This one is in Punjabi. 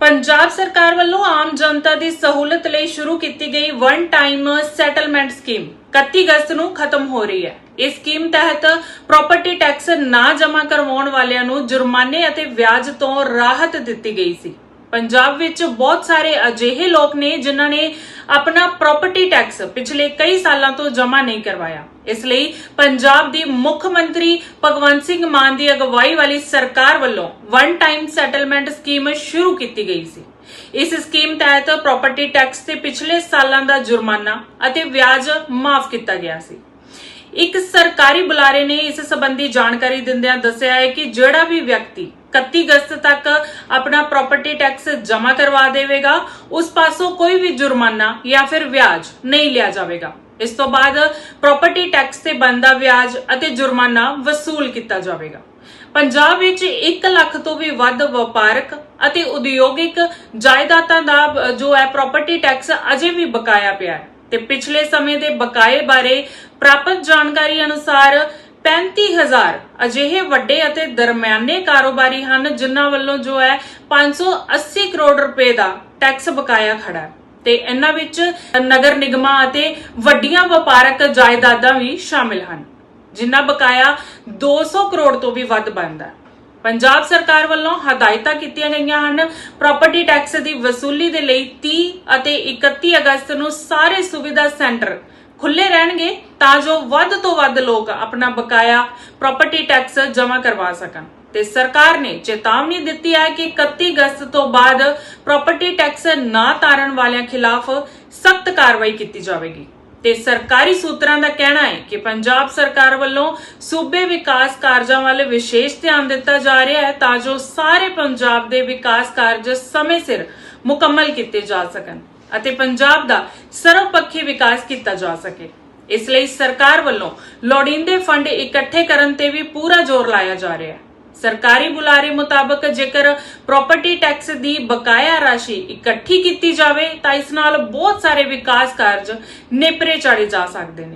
ਪੰਜਾਬ ਸਰਕਾਰ ਵੱਲੋਂ ਆਮ ਜਨਤਾ ਦੀ ਸਹੂਲਤ ਲਈ ਸ਼ੁਰੂ ਕੀਤੀ ਗਈ ਵਨ ਟਾਈਮ ਸੈਟਲਮੈਂਟ ਸਕੀਮ 31 ਅਗਸਤ ਨੂੰ ਖਤਮ ਹੋ ਰਹੀ ਹੈ। ਇਸ ਸਕੀਮ ਤਹਿਤ ਪ੍ਰਾਪਰਟੀ ਟੈਕਸ ਨਾ ਜਮ੍ਹਾਂ ਕਰਵਾਉਣ ਵਾਲਿਆਂ ਨੂੰ ਜੁਰਮਾਨੇ ਅਤੇ ਵਿਆਜ ਤੋਂ ਰਾਹਤ ਦਿੱਤੀ ਗਈ ਸੀ। ਪੰਜਾਬ ਵਿੱਚ ਬਹੁਤ ਸਾਰੇ ਅਜਿਹੇ ਲੋਕ ਨੇ ਜਿਨ੍ਹਾਂ ਨੇ ਆਪਣਾ ਪ੍ਰਾਪਰਟੀ ਟੈਕਸ ਪਿਛਲੇ ਕਈ ਸਾਲਾਂ ਤੋਂ ਜਮ੍ਹਾਂ ਨਹੀਂ ਕਰਵਾਇਆ। ਇਸ ਲਈ ਪੰਜਾਬ ਦੀ ਮੁੱਖ ਮੰਤਰੀ ਭਗਵੰਤ ਸਿੰਘ ਮਾਨ ਦੀ ਅਗਵਾਈ ਵਾਲੀ ਸਰਕਾਰ ਵੱਲੋਂ ਵਨ ਟਾਈਮ ਸੈਟਲਮੈਂਟ ਸਕੀਮ ਸ਼ੁਰੂ ਕੀਤੀ ਗਈ ਸੀ। ਇਸ ਸਕੀਮ ਤਹਿਤ ਪ੍ਰਾਪਰਟੀ ਟੈਕਸ ਤੇ ਪਿਛਲੇ ਸਾਲਾਂ ਦਾ ਜੁਰਮਾਨਾ ਅਤੇ ਵਿਆਜ ਮਾਫ ਕੀਤਾ ਗਿਆ ਸੀ। ਇੱਕ ਸਰਕਾਰੀ ਬੁਲਾਰੇ ਨੇ ਇਸ ਸੰਬੰਧੀ ਜਾਣਕਾਰੀ ਦਿੰਦਿਆਂ ਦੱਸਿਆ ਹੈ ਕਿ ਜਿਹੜਾ ਵੀ ਵਿਅਕਤੀ 31 ਅਗਸਤ ਤੱਕ ਆਪਣਾ ਪ੍ਰਾਪਰਟੀ ਟੈਕਸ ਜਮ੍ਹਾਂ ਕਰਵਾ ਦੇਵੇਗਾ। ਉਸ ਪਾਸੋਂ ਕੋਈ ਵੀ ਜੁਰਮਾਨਾ ਜਾਂ ਫਿਰ ਵਿਆਜ ਨਹੀਂ ਲਿਆ ਜਾਵੇਗਾ। ਇਸ ਤੋਂ ਬਾਅਦ ਪ੍ਰਾਪਰਟੀ ਟੈਕਸ ਤੇ ਬਣਦਾ ਵਿਆਜ ਅਤੇ ਜੁਰਮਾਨਾ ਵਸੂਲ ਕੀਤਾ ਜਾਵੇਗਾ। ਪੰਜਾਬ ਵਿੱਚ 1 ਲੱਖ ਤੋਂ ਵੀ ਵੱਧ ਵਪਾਰਕ ਅਤੇ ਉਦਯੋਗਿਕ ਜਾਇਦਾਦਾਂ ਦਾ ਜੋ ਹੈ ਪ੍ਰਾਪਰਟੀ ਟੈਕਸ ਅਜੇ ਵੀ ਬਕਾਇਆ ਪਿਆ ਹੈ। ਤੇ ਪਿਛਲੇ ਸਮੇਂ ਦੇ ਬਕਾਏ ਬਾਰੇ ਪ੍ਰਾਪਤ ਜਾਣਕਾਰੀ ਅਨੁਸਾਰ 35000 ਅਜਿਹੇ ਵੱਡੇ ਅਤੇ ਦਰਮਿਆਨੇ ਕਾਰੋਬਾਰੀ ਹਨ, ਜਿਨ੍ਹਾਂ ਵੱਲੋਂ ਜੋ ਹੈ 580 ਕਰੋੜ ਰੁਪਏ ਦਾ ਟੈਕਸ ਬਕਾਇਆ ਖੜਾ ਹੈ। ਤੇ ਇਹਨਾਂ ਵਿੱਚ ਨਗਰ ਨਿਗਮਾਂ ਅਤੇ ਵੱਡੀਆਂ ਵਪਾਰਕ ਜਾਇਦਾਦਾਂ ਵੀ ਸ਼ਾਮਿਲ ਹਨ, ਜਿਨ੍ਹਾਂ ਬਕਾਇਆ 200 ਕਰੋੜ ਤੋਂ ਵੀ ਵੱਧ ਬਣਦਾ ਹੈ। ਪੰਜਾਬ ਸਰਕਾਰ ਵੱਲੋਂ ਹਦਾਇਤਾਂ ਕੀਤੀਆਂ ਗਈਆਂ ਹਨ ਪ੍ਰਾਪਰਟੀ ਟੈਕਸ ਦੀ ਵਸੂਲੀ ਦੇ ਲਈ 30 ਅਤੇ 31 ਅਗਸਤ ਨੂੰ ਸਾਰੇ ਸੁਵਿਧਾ ਸੈਂਟਰ ਖੁੱਲੇ ਰਹਿਣਗੇ ਤਾਂ ਜੋ ਵੱਧ ਤੋਂ ਵੱਧ ਲੋਕ ਆਪਣਾ ਬਕਾਇਆ ਪ੍ਰਾਪਰਟੀ ਟੈਕਸ ਜਮ੍ਹਾਂ ਕਰਵਾ ਸਕਣ। ਤੇ ਸਰਕਾਰ ਨੇ ਚੇਤਾਵਨੀ ਦਿੱਤੀ ਹੈ ਕਿ 31 ਅਗਸਤ ਤੋਂ ਬਾਅਦ ਪ੍ਰਾਪਰਟੀ ਟੈਕਸ ਨਾ ਤਾਰਨ ਵਾਲਿਆਂ ਖਿਲਾਫ ਸਖਤ ਕਾਰਵਾਈ ਕੀਤੀ ਜਾਵੇਗੀ। ਤੇ ਸਰਕਾਰੀ ਸੂਤਰਾਂ ਦਾ ਕਹਿਣਾ ਹੈ ਕਿ ਪੰਜਾਬ ਸਰਕਾਰ ਵੱਲੋਂ ਸੂਬੇ ਵਿਕਾਸ ਕਾਰਜਾਂ ਵੱਲ ਵਿਸ਼ੇਸ਼ ਧਿਆਨ ਦਿੱਤਾ ਜਾ ਰਿਹਾ ਹੈ ਤਾਂ ਜੋ ਸਾਰੇ ਪੰਜਾਬ ਦੇ ਵਿਕਾਸ ਕਾਰਜ ਸਮੇਂ ਸਿਰ ਮੁਕੰਮਲ ਕੀਤੇ ਜਾ ਸਕਣ ਅਤੇ ਪੰਜਾਬ ਦਾ ਸਰਵਪੱਖੀ ਵਿਕਾਸ ਕੀਤਾ ਜਾ ਸਕੇ। ਇਸ ਲਈ ਸਰਕਾਰ ਵੱਲੋਂ ਲੋੜੀਂਦੇ ਫੰਡ ਇਕੱਠੇ ਕਰਨ ਤੇ ਵੀ ਪੂਰਾ ਜ਼ੋਰ ਲਾਇਆ ਜਾ ਰਿਹਾ ਹੈ। ਸਰਕਾਰੀ ਬੁਲਾਰੇ ਮੁਤਾਬਕ ਜੇਕਰ ਪ੍ਰਾਪਰਟੀ ਟੈਕਸ ਦੀ ਬਕਾਇਆ ਰਾਸ਼ੀ ਇਕੱਠੀ ਕੀਤੀ ਜਾਵੇ, ਤਾਂ ਇਸ ਨਾਲ ਬਹੁਤ ਸਾਰੇ ਵਿਕਾਸ ਕਾਰਜ ਨੇਪਰੇ ਚਾੜੇ ਜਾ ਸਕਦੇ ਨੇ।